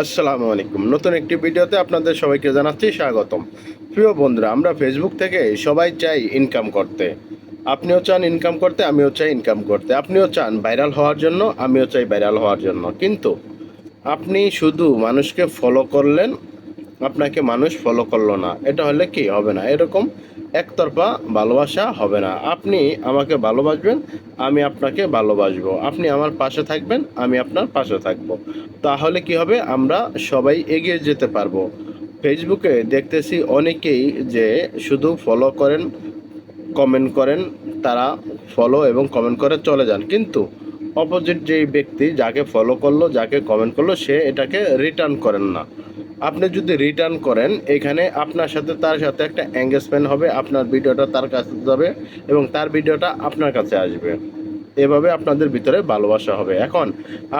আসসালামু আলাইকুম। নতুন একটি ভিডিওতে আপনাদের সবাইকে জানাচ্ছি স্বাগতম। প্রিয় বন্ধুরা, আমরা ফেসবুক থেকে সবাই চাই ইনকাম করতে। আপনিও চান ইনকাম করতে, আমিও চাই ইনকাম করতে। আপনিও চান ভাইরাল হওয়ার জন্য, আমিও চাই ভাইরাল হওয়ার জন্য। কিন্তু আপনি শুধু মানুষকে ফলো করলেন আপনাকে মানুষ ফলো করল না। এটা হলে কি? হবে না। এরকম একতরফা ভালোবাসা হবে না। আপনি আমাকে ভালোবাসবেন, আমি আপনাকে ভালোবাসবো। আপনি আমার পাশে থাকবেন, আমি আপনার পাশে থাকব। তাহলে কি হবে? আমরা সবাই এগিয়ে যেতে পারব। ফেসবুকে দেখতেছি অনেকেই যে শুধু ফলো করেন কমেন্ট করেন, তারা ফলো এবং কমেন্ট করে চলে যান। কিন্তু অপোজিট যেই ব্যক্তি যাকে ফলো করল, যাকে কমেন্ট করল, সে এটাকে রিটার্ন করেন না। আপনি যদি রিটার্ন করেন, এখানে আপনার সাথে তার সাথে একটা এঙ্গেজমেন্ট হবে, আপনার ভিডিওটা তার কাছে যাবে এবং তার ভিডিওটা আপনার কাছে আসবে। এভাবে আপনাদের ভিতরে ভালোবাসা হবে। এখন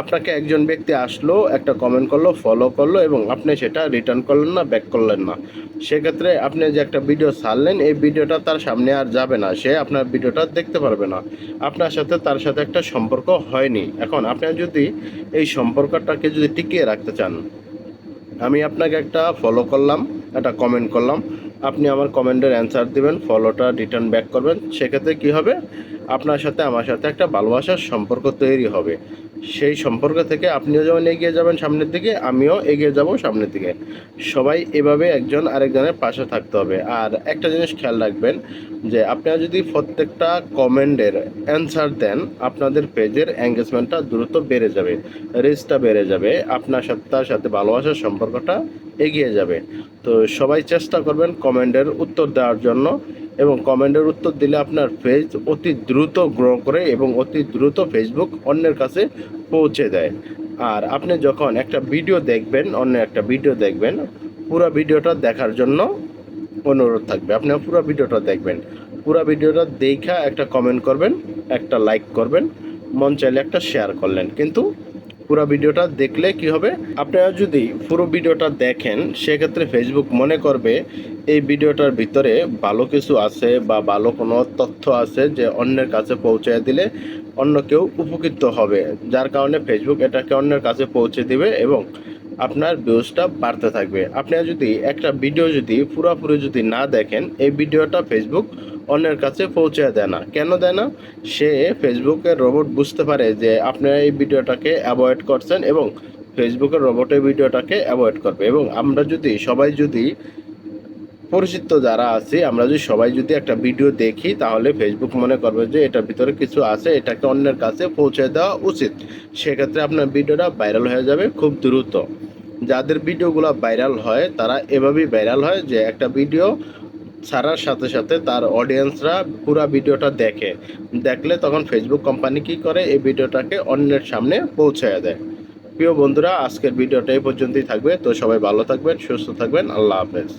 আপনাকে একজন ব্যক্তি আসলো, একটা কমেন্ট করল ফলো করল এবং আপনি সেটা রিটার্ন করলেন না ব্যাক করলেন না। সেক্ষেত্রে আপনি যে একটা ভিডিও ছাড়লেন, এই ভিডিওটা তার সামনে আর যাবে না। সে আপনার ভিডিওটা দেখতে পারবে না। আপনার সাথে তার সাথে একটা সম্পর্ক হয়নি। এখন আপনি যদি এই সম্পর্কটাকে যদি টিকিয়ে রাখতে চান আমি আপনাকে একটা ফলো করলাম, একটা কমেন্ট করলাম। আপনি আমার কমেন্টের অ্যান্সার দিবেন ফলোটা রিটার্ন ব্যাক করবেন। সেক্ষেত্রে কী হবে? আপনার সাথে, আমার সাথে একটা ভালোবাসার সম্পর্ক তৈরি হবে। সেই সম্পর্ক থেকে আপনিও যেমন এগিয়ে যাবেন সামনের দিকে, আমিও এগিয়ে যাব সামনের দিকে। সবাই এভাবে একজন আরেকজনের পাশে থাকতে হবে। আর একটা জিনিস খেয়াল রাখবেন যে আপনারা যদি প্রত্যেকটা কমেন্টের অ্যান্সার দেন, আপনাদের পেজের এঙ্গেজমেন্টটা দ্রুত বেড়ে যাবে, রিচটা বেড়ে যাবে, আপনার সাথে, তার সাথে ভালোবাসার সম্পর্কটা এগিয়ে যাবে। তো সবাই চেষ্টা করবেন কমেন্টের উত্তর দেওয়ার জন্য। এবং কমেন্টের উত্তর দিলে আপনার পেজ অতি দ্রুত গ্রো করে এবং অতি দ্রুত ফেসবুক অন্যের কাছে পৌঁছে দেয়। আর আপনি যখন একটা ভিডিও দেখবেন, অন্য একটা ভিডিও দেখবেন, পুরো ভিডিওটা দেখার জন্য অনুরোধ থাকবে। আপনি পুরো ভিডিওটা দেখবেন। পুরো ভিডিওটা দেখা একটা কমেন্ট করবেন, একটা লাইক করবেন, মন চাইলে একটা শেয়ার করলেন। কিন্তু পুরো ভিডিওটা দেখলে কি হবে? আপনারা যদি পুরো ভিডিওটা দেখেন, সেক্ষেত্রে ফেসবুক মনে করবে এই ভিডিওটার ভিতরে ভালো কিছু আছে বা ভালো কোনো তথ্য আছে যে অন্যের কাছে পৌঁছে দিলে অন্য কেউ উপকৃত হবে। যার কারণে ফেসবুক এটাকে অন্যের কাছে পৌঁছে দিবে এবং আপনার ভিউজটা বাড়তে থাকবে। আপনি যদি একটা ভিডিও যদি পুরোপুরি যদি না দেখেন, এই ভিডিওটা ফেসবুক অন্যের কাছে পৌঁছে দেয় না। কেন দেয় না? সে ফেসবুকের রোবট বুঝতে পারে যে আপনি এই ভিডিওটাকে অ্যাভয়েড করছেন এবং ফেসবুকের রোবটের ভিডিওটাকে অ্যাভয়েড করবে। এবং আমরা যদি, সবাই যদি পরিচিত যারা আছি, আমরা যদি সবাই যদি একটা ভিডিও দেখি, তাহলে ফেসবুক মনে করবে যে এটার ভিতরে কিছু আছে, এটাকে অন্যের কাছে পৌঁছে দেওয়া উচিত। সেক্ষেত্রে আপনার ভিডিওটা ভাইরাল হয়ে যাবে খুব দ্রুত। যাদের ভিডিওগুলো ভাইরাল হয়, তারা এভাবেই ভাইরাল হয় যে একটা ভিডিও ছাড়ার সাথে সাথে তার অডিয়েন্সরা পুরো ভিডিওটা দেখে। দেখলে তখন ফেসবুক কোম্পানি কি করে? এই ভিডিওটাকে অন্যের সামনে পৌঁছে দেয়। প্রিয় বন্ধুরা, আজকের ভিডিওটা এই পর্যন্তই থাকবে। তো সবাই ভালো থাকবেন, সুস্থ থাকবেন। আল্লাহ হাফেজ।